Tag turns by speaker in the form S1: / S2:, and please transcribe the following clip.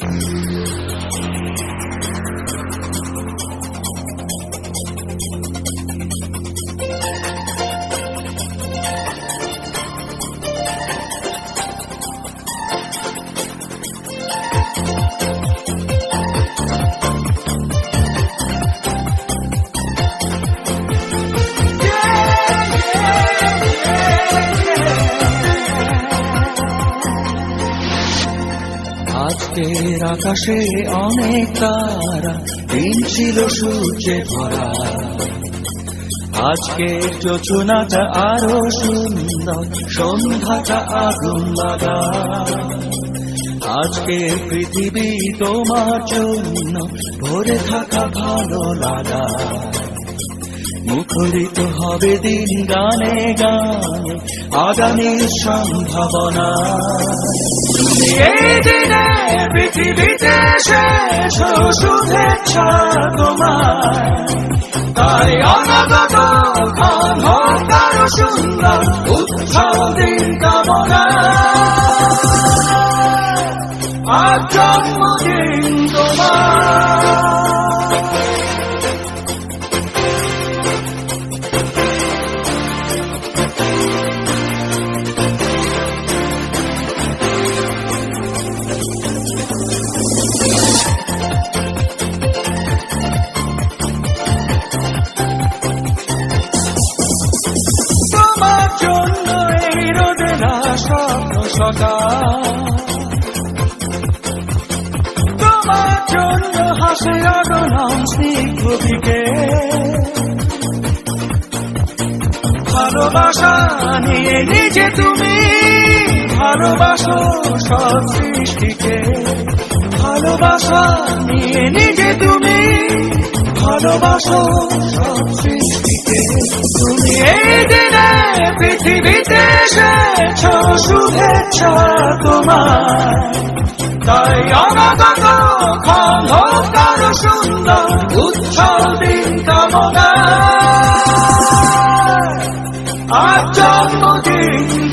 S1: Thank you. আজকের আকাশে অনেক তারা, দিন ছিল সূর্যে ভরা। আজকের যোচনাটা আরও সুন্দর, সন্ধ্যাটা আগুন লাগা। আজকের পৃথিবী তোমার জন্য ভরে থাকা ভালো লাগা। মুখরিত হবে দিন গানে গানে, আগামীর সম্ভাবনা। পৃথিবীতে শেষ শুভেচ্ছা তোমার তাই অনাগত ক্ষণ হোক সুন্দর উৎসব দিন কামনা। আজ জন্মদিন তোমার। স্বপ্ন সকাল তোমার জন্য হাসে আগনাম স্নিগ্ধ দিকে। ভালোবাসা নিয়ে নিজে তুমি ভালোবাসো সব সৃষ্টিকে। ভালোবাসা নিয়ে নিজে তুমি ভালোবাসো সব সৃষ্টিকে। তুমি শুভেচ্ছা তোমার তাই অনাগত ক্ষণ সুন্দর উচ্ছল দিন কামনা আজ জন্মদিন